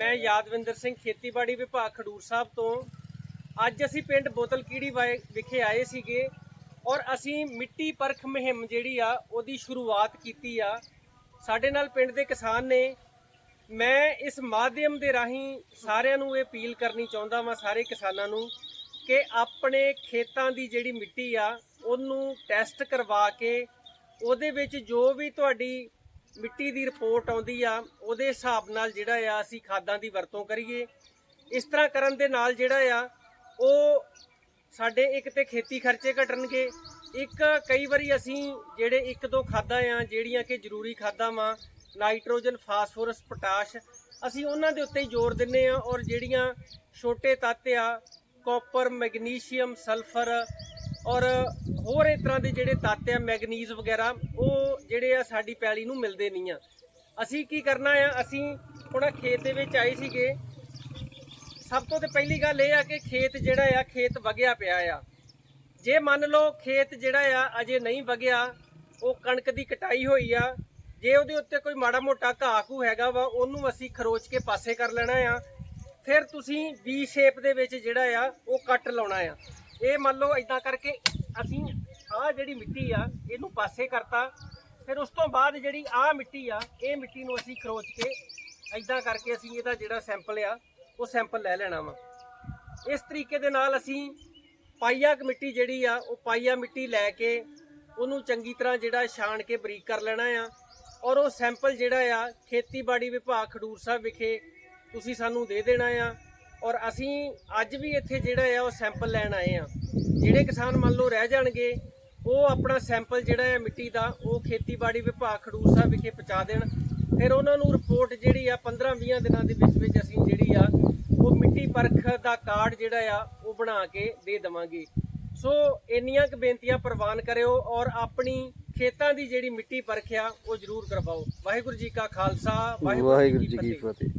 ਮੈਂ ਯਾਦਵਿੰਦਰ ਸਿੰਘ, ਖੇਤੀਬਾੜੀ ਵਿਭਾਗ ਖਡੂਰ ਸਾਹਿਬ ਤੋਂ। ਅੱਜ ਅਸੀਂ ਪਿੰਡ ਬੋਤਲ ਕੀੜੀ ਵਾਏ ਵਿਖੇ ਆਏ ਸੀਗੇ ਔਰ ਅਸੀਂ ਮਿੱਟੀ ਪਰਖ ਮੁਹਿੰਮ ਜਿਹੜੀ ਆ, ਉਹਦੀ ਸ਼ੁਰੂਆਤ ਕੀਤੀ ਆ। ਸਾਡੇ ਨਾਲ ਪਿੰਡ ਦੇ ਕਿਸਾਨ ਨੇ। ਮੈਂ ਇਸ ਮਾਧਿਅਮ ਦੇ ਰਾਹੀਂ ਸਾਰਿਆਂ ਨੂੰ ਇਹ ਅਪੀਲ ਕਰਨੀ ਚਾਹੁੰਦਾ ਵਾਂ, ਸਾਰੇ ਕਿਸਾਨਾਂ ਨੂੰ, ਕਿ ਆਪਣੇ ਖੇਤਾਂ ਦੀ ਜਿਹੜੀ ਮਿੱਟੀ ਆ, ਉਹਨੂੰ ਟੈਸਟ ਕਰਵਾ ਕੇ ਉਹਦੇ ਵਿੱਚ ਜੋ ਵੀ ਤੁਹਾਡੀ ਮਿੱਟੀ ਦੀ ਰਿਪੋਰਟ ਆਉਂਦੀ ਆ, ਉਹਦੇ ਹਿਸਾਬ ਨਾਲ ਜਿਹੜਾ ਆ ਅਸੀਂ ਖਾਦਾਂ ਦੀ ਵਰਤੋਂ ਕਰੀਏ। ਇਸ ਤਰ੍ਹਾਂ ਕਰਨ ਦੇ ਨਾਲ ਜਿਹੜਾ ਆ, ਉਹ ਸਾਡੇ ਇੱਕ ਤੇ ਖੇਤੀ ਖਰਚੇ ਘਟਣਗੇ। ਇੱਕ, ਕਈ ਵਾਰੀ ਅਸੀਂ ਜਿਹੜੇ ਇੱਕ ਦੋ ਖਾਦਾਂ ਆ, ਜਿਹੜੀਆਂ ਕਿ ਜ਼ਰੂਰੀ ਖਾਦਾਂ ਵਾਂ, ਨਾਈਟ੍ਰੋਜਨ, ਫਾਸਫੋਰਸ, ਪੋਟਾਸ਼, ਅਸੀਂ ਉਹਨਾਂ ਦੇ ਉੱਤੇ ਹੀ ਜ਼ੋਰ ਦਿੰਨੇ ਆ ਔਰ ਜਿਹੜੀਆਂ ਛੋਟੇ ਤੱਤ ਆ, ਕਾਪਰ, ਮੈਗਨੀਸ਼ੀਅਮ, ਸਲਫਰ ਔਰ ਹੋਰ ਇਸ ਤਰ੍ਹਾਂ ਦੇ ਜਿਹੜੇ ਤੱਤ ਆ, ਮੈਗਨੀਜ਼ ਵਗੈਰਾ, ਉਹ ਜਿਹੜੇ ਆ ਸਾਡੀ ਪੈਲੀ ਨੂੰ ਮਿਲਦੇ ਨਹੀਂ ਆ। ਅਸੀਂ ਕੀ ਕਰਨਾ ਆ, ਅਸੀਂ ਹੁਣ ਖੇਤ ਦੇ ਵਿੱਚ ਆਏ ਸੀਗੇ। ਸਭ ਤੋਂ ਤੇ ਪਹਿਲੀ ਗੱਲ ਇਹ ਆ ਕਿ ਖੇਤ ਜਿਹੜਾ ਆ, ਖੇਤ ਵਗਿਆ ਪਿਆ ਆ। ਜੇ ਮੰਨ ਲਓ ਖੇਤ ਜਿਹੜਾ ਆ ਅਜੇ ਨਹੀਂ ਵਗਿਆ, ਉਹ ਕਣਕ ਦੀ ਕਟਾਈ ਹੋਈ ਆ, ਜੇ ਉਹਦੇ ਉੱਤੇ ਕੋਈ ਮਾੜਾ ਮੋਟਾ ਘਾਹ ਘੂ ਹੈਗਾ ਵਾ, ਉਹਨੂੰ ਅਸੀਂ ਖਰੋਚ ਕੇ ਪਾਸੇ ਕਰ ਲੈਣਾ ਆ। ਫਿਰ ਤੁਸੀਂ ਵੀ ਸ਼ੇਪ ਦੇ ਵਿੱਚ ਜਿਹੜਾ ਆ, ਉਹ ਕੱਟ ਲਾਉਣਾ ਆ। ਇਹ ਮੰਨ ਲਓ ਇਦਾਂ ਕਰਕੇ ਅਸੀਂ ਆਹ ਜਿਹੜੀ ਮਿੱਟੀ ਆ, ਇਹਨੂੰ ਪਾਸੇ ਕਰਤਾ। ਫਿਰ ਉਸ ਤੋਂ ਬਾਅਦ ਜਿਹੜੀ ਆਹ ਮਿੱਟੀ ਆ, ਇਹ ਮਿੱਟੀ ਨੂੰ ਅਸੀਂ ਖਰੋਚ ਕੇ ਇਦਾਂ ਕਰਕੇ ਅਸੀਂ ਇਹਦਾ ਜਿਹੜਾ ਸੈਂਪਲ ਆ, ਉਹ ਸੈਂਪਲ ਲੈ ਲੈਣਾ ਵਾ। ਇਸ ਤਰੀਕੇ ਦੇ ਨਾਲ ਅਸੀਂ ਪਾਈਆ ਮਿੱਟੀ ਜਿਹੜੀ ਆ, ਉਹ ਪਾਈਆ ਮਿੱਟੀ ਲੈ ਕੇ ਉਹਨੂੰ ਚੰਗੀ ਤਰ੍ਹਾਂ ਜਿਹੜਾ ਛਾਣ ਕੇ ਬਰੀਕ ਕਰ ਲੈਣਾ ਆ। ਔਰ ਉਹ ਸੈਂਪਲ ਜਿਹੜਾ ਆ, ਖੇਤੀਬਾੜੀ ਵਿਭਾਗ ਖਡੂਰ ਸਾਹਿਬ ਵਿਖੇ ਤੁਸੀਂ ਸਾਨੂੰ ਦੇ ਦੇਣਾ ਆ। ਔਰ ਅਸੀਂ ਅੱਜ ਵੀ ਇੱਥੇ ਜਿਹੜਾ ਆ ਉਹ ਸੈਂਪਲ ਲੈਣ ਆਏ ਆ। ਜਿਹੜੇ ਕਿਸਾਨ ਮੰਨ ਲਓ ਰਹਿ ਜਾਣਗੇ ਉਹ ਆਪਣਾ ਸੈਂਪਲ ਜਿਹੜਾ ਆ ਮਿੱਟੀ ਦਾ ਉਹ ਖੇਤੀਬਾੜੀ ਵਿਭਾਗ ਖਡੂਰ ਸਾਹਿਬ ਵਿਖੇ ਪਹੁੰਚਾ ਦੇਣ। ਫਿਰ ਉਹਨਾਂ ਨੂੰ ਰਿਪੋਰਟ ਜਿਹੜੀ ਆ 15-20 ਦਿਨਾਂ ਦੇ ਵਿੱਚ ਵਿੱਚ ਅਸੀਂ ਜਿਹੜੀ ਆ ਉਹ ਮਿੱਟੀ ਪਰਖ ਦਾ ਕਾਰਡ ਜਿਹੜਾ ਆ ਉਹ ਬਣਾ ਕੇ ਦੇ ਦੇਵਾਂਗੇ। ਸੋ ਇੰਨੀਆਂ ਕੁ ਬੇਨਤੀਆਂ ਪ੍ਰਵਾਨ ਕਰਿਓ ਔਰ ਆਪਣੀ ਖੇਤਾਂ ਦੀ ਜਿਹੜੀ ਮਿੱਟੀ ਪਰਖ ਆ ਉਹ ਜ਼ਰੂਰ ਕਰਵਾਓ। ਵਾਹਿਗੁਰੂ ਜੀ ਕਾ ਖਾਲਸਾ ਵਾਹਿਗੁਰੂ ਜੀ ਕੀ ਫਤਿਹ।